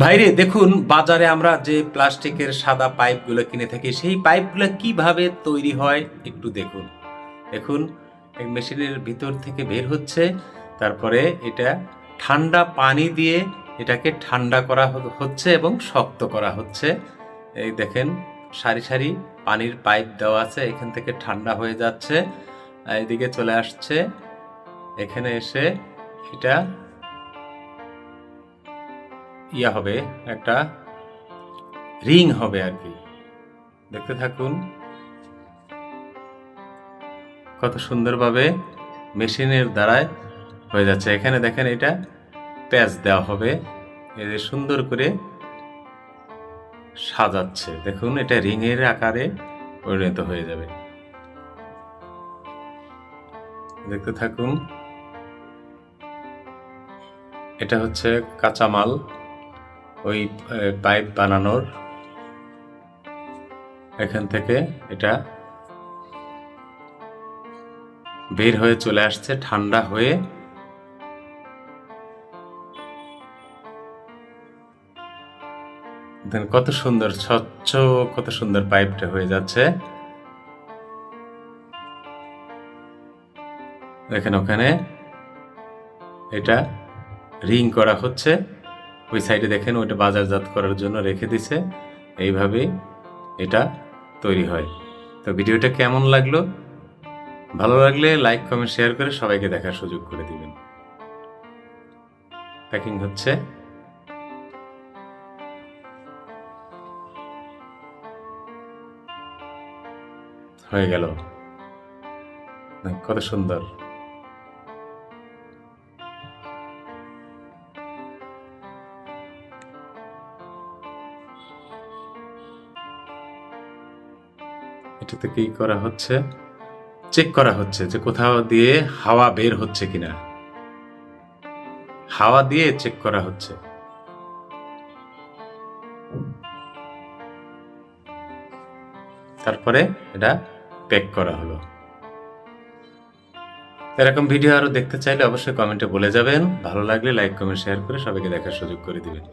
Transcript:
ভাইরে, দেখুন, বাজারে আমরা যে প্লাস্টিকের সাদা পাইপগুলো কিনে থাকি, সেই পাইপগুলো কীভাবে তৈরি হয় একটু দেখুন। দেখুন, এই মেশিনের ভিতর থেকে বের হচ্ছে, তারপরে এটা ঠান্ডা পানি দিয়ে এটাকে ঠান্ডা করা হচ্ছে এবং শক্ত করা হচ্ছে। এই দেখেন, সারি সারি পানির পাইপ দেওয়া আছে, এখান থেকে ঠান্ডা হয়ে যাচ্ছে। এদিকে চলে আসছে, এখানে এসে এটা ইয়া হবে, একটা রিং হবে আর কি। দেখতে থাকুন। কত সুন্দরভাবে মেশিনের দ্বারায় হয়ে যাচ্ছে। এখানে দেখেন এটা প্যাচ দেওয়া হবে। যে সুন্দর করে সাজাচ্ছে। দেখুন, এটা রিংয়ের আকারে পরিণত হয়ে যাবে। দেখতে থাকুন। এটা হচ্ছে কাঁচামাল। ওই পাইপ বানানোর। এখান থেকে এটা বের হয়ে চলে আসছে, ঠান্ডা হয়ে। দেখেন কত সুন্দর, স্বচ্ছ, কত সুন্দর পাইপটা হয়ে যাচ্ছে। দেখেন ওখানে এটা রিং করা হচ্ছে। ওই সাইডে দেখেন, ওইটা বাজারজাত করার জন্য রেখে দিছে। এইভাবেই এটা তৈরি হয়। তো ভিডিওটা কেমন লাগল? ভালো লাগলে লাইক, কমেন্ট, শেয়ার করে সবাইকে দেখার সুযোগ করে দিবেন। প্যাকিং হচ্ছে। হয়ে গেল। কত সুন্দর। এটাতে কি করা হচ্ছে? চেক করা হচ্ছে যে কোথাও দিয়ে হাওয়া বের হচ্ছে কিনা। হাওয়া দিয়ে চেক করা হচ্ছে। তারপরে এটা প্যাক করা হলো। এরকম ভিডিও আরও দেখতে চাইলে অবশ্যই কমেন্টে বলে যাবেন। ভালো লাগলে লাইক কমেন্ট শেয়ার করে সবাইকে দেখার সুযোগ করে দিবেন।